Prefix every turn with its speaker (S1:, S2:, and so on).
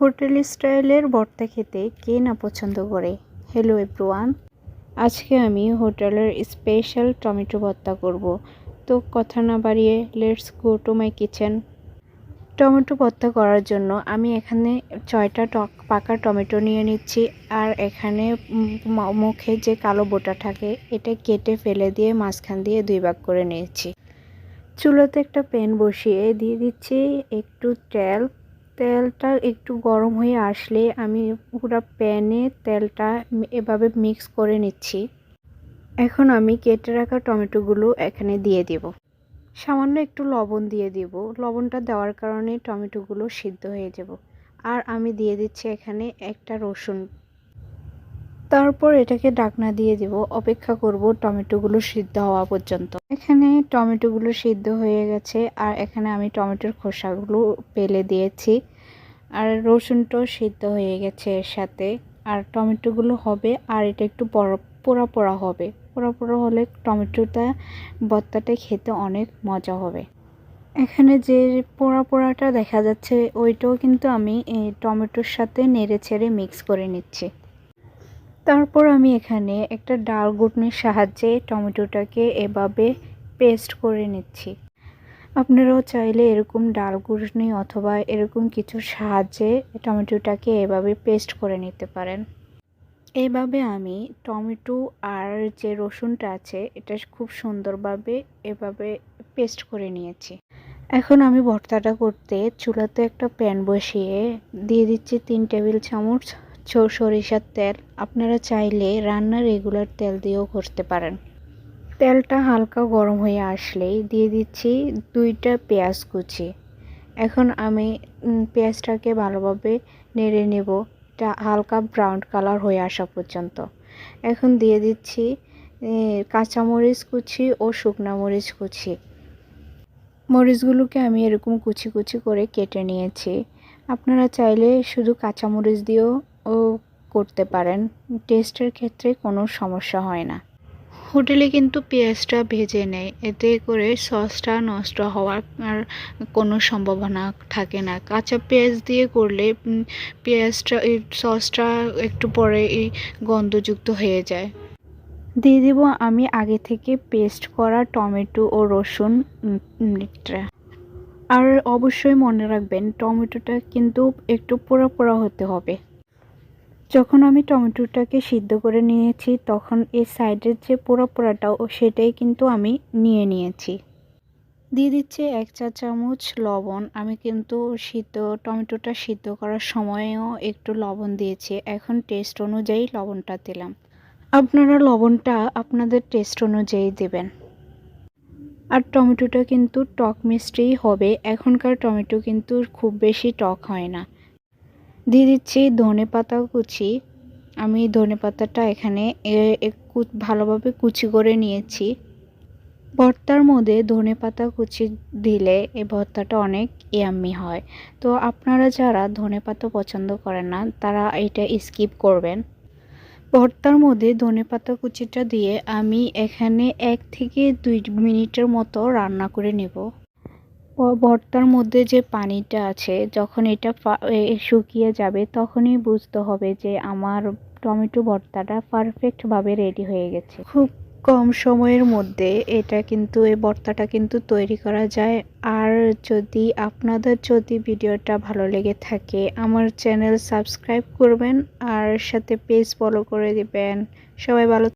S1: Hotel স্টাইলের ভর্তা খেতে কে না পছন্দ করে? হ্যালো এভরিওয়ান আজকে আমি হোটেলের স্পেশাল টমেটো ভর্তা করব। তো কথা না বাড়িয়ে let's go to my kitchen tomato ভর্তা করার জন্য আমি এখানে ছয়টা টক, পাকা টমেটো নিয়ে নিচ্ছি আর এখানে মুখে যে কালো বোটা থাকে, এটা কেটে ফেলে দিয়ে মাঝখান দিয়ে দুই ভাগ করে নিয়েছি। চুলোতে একটা প্যান বসিয়ে দিয়ে দিচ্ছি একটু তেল তেলটা একটু গরম হয়ে আসলে আমি পুরো প্যানে তেলটা এভাবে মিক্স করে নিচ্ছি। এখন আমি কেটে রাখা টমেটোগুলো এখানে দিয়ে দেব। সামান্য একটু লবণ দিয়ে দেব। লবণটা দেওয়ার কারণে টমেটোগুলো সিদ্ধ হয়ে যাব। আর আমি দিয়ে দিচ্ছি এখানে একটা রসুন তারপর এটাকে ডাকনা দিয়ে দিব, অপেক্ষা করব টমেটোগুলো সিদ্ধ হওয়া পর্যন্ত। এখানে টমেটোগুলো সিদ্ধ হয়ে গেছে, আর এখানে আমি টমেটোর খোসাগুলো পেলে দিয়েছি। আর রসুনটাও সিদ্ধ হয়ে গেছে এর সাথে। আর টমেটোগুলো হবে, আর এটা একটু পোড়া পোড়া হবে। পোড়া পোড়া হলে টমেটোটা ভর্তাটা খেতে অনেক মজা হবে। এখানে যে পোড়া পোড়াটা দেখা যাচ্ছে, ওইটাও কিন্তু আমি টমেটোর সাথে নেড়ে ছেড়ে মিক্স করে নিচ্ছি। তারপর আমি এখানে একটা ডাল ঘুটনির সাহায্যে টমেটোটাকে এভাবে পেস্ট করে নিচ্ছি। আপনারাও চাইলে এরকম ডাল ঘুটনি অথবা এরকম কিছু সাহায্যে টমেটোটাকে এভাবে পেস্ট করে নিতে পারেন। এইভাবে আমি টমেটো আর যে রসুনটা আছে, এটা খুব সুন্দরভাবে এভাবে পেস্ট করে নিয়েছি। এখন আমি ভর্তাটা করতে চুলাতে একটা প্যান বসিয়ে দিয়ে দিচ্ছি তিন টেবিল চামচ সরিষার তেল। আপনারা চাইলে রান্নার রেগুলার তেল দিয়েও করতে পারেন। তেলটা হালকা গরম হয়ে আসলেই দিয়ে দিচ্ছি দুইটা পেঁয়াজ কুচি। এখন আমি পেঁয়াজটাকে ভালোভাবে নেড়ে নেব। এটা হালকা ব্রাউন কালার হয়ে আসা পর্যন্ত। এখন দিয়ে দিচ্ছি কাঁচামরিচ কুচি ও শুকনা মরিচ কুচি। মরিচগুলোকে আমি এরকম কুচি কুচি করে কেটে নিয়েছি। আপনারা চাইলে শুধু কাঁচামরিচ দিয়েও ও করতে পারেন। টেস্টের ক্ষেত্রে কোনো সমস্যা হয় না। হোটেলে কিন্তু পেঁয়াজটা ভেজে নেয়। এতে করে সসটা নষ্ট হওয়ার কোনো সম্ভাবনা থাকে না। কাঁচা পেঁয়াজ দিয়ে করলে পেঁয়াজটা সসটা একটু পরে এই গন্ধযুক্ত হয়ে যায়। দিয়ে দেব আমি আগে থেকে পেস্ট করা টমেটো ও রসুন আর অবশ্যই মনে রাখবেন টমেটোটা কিন্তু একটু পোড়া পোড়া হতে হবে। যখন আমি টমেটোটাকে সিদ্ধ করে নিয়েছি, তখন এই সাইডের যে পোড়া পোড়াটাও সেটাই কিন্তু আমি নিয়ে নিয়েছি। দিয়ে দিচ্ছে এক চা চামচ লবণ। আমি কিন্তু সিদ্ধ, টমেটোটা সিদ্ধ করার সময়েও একটু লবণ দিয়েছি। এখন টেস্ট অনুযায়ী লবণটা দিলাম। আপনারা লবণটা আপনাদের টেস্ট অনুযায়ী দেবেন। আর টমেটোটা কিন্তু টক মিষ্টিই হবে। এখনকার টমেটো কিন্তু খুব বেশি টক হয় না। দিয়ে দিচ্ছি ধনে পাতা কুচি। আমি ধনে পাতাটা এখানে ভালোভাবে কুচি করে নিয়েছি। ভর্তার মধ্যে ধনে পাতা কুচি দিলে এই ভর্তাটা অনেক ইয়াম্মি হয়। তো আপনারা যারা ধনে পাতা পছন্দ করেন না, তারা এটা স্কিপ করবেন। ভর্তার মধ্যে ধনে পাতা কুচিটা দিয়ে আমি এখানে এক থেকে দুই মিনিটের মতো রান্না করে নেব। ভর্তার মধ্যে যে পানিটা আছে, যখন এটা শুকিয়ে যাবে, তখনই বুঝতে হবে যে আমার টমেটো ভর্তাটা পারফেক্টভাবে রেডি হয়ে গেছে। খুব কম সময়ের মধ্যে এটা কিন্তু এই ভর্তাটা কিন্তু তৈরি করা যায়। আর যদি আপনাদের যদি ভিডিওটা ভালো লেগে থাকে, আমার চ্যানেল সাবস্ক্রাইব করবেন, আর সাথে পেজ ফলো করে দিবেন। সবাই ভালো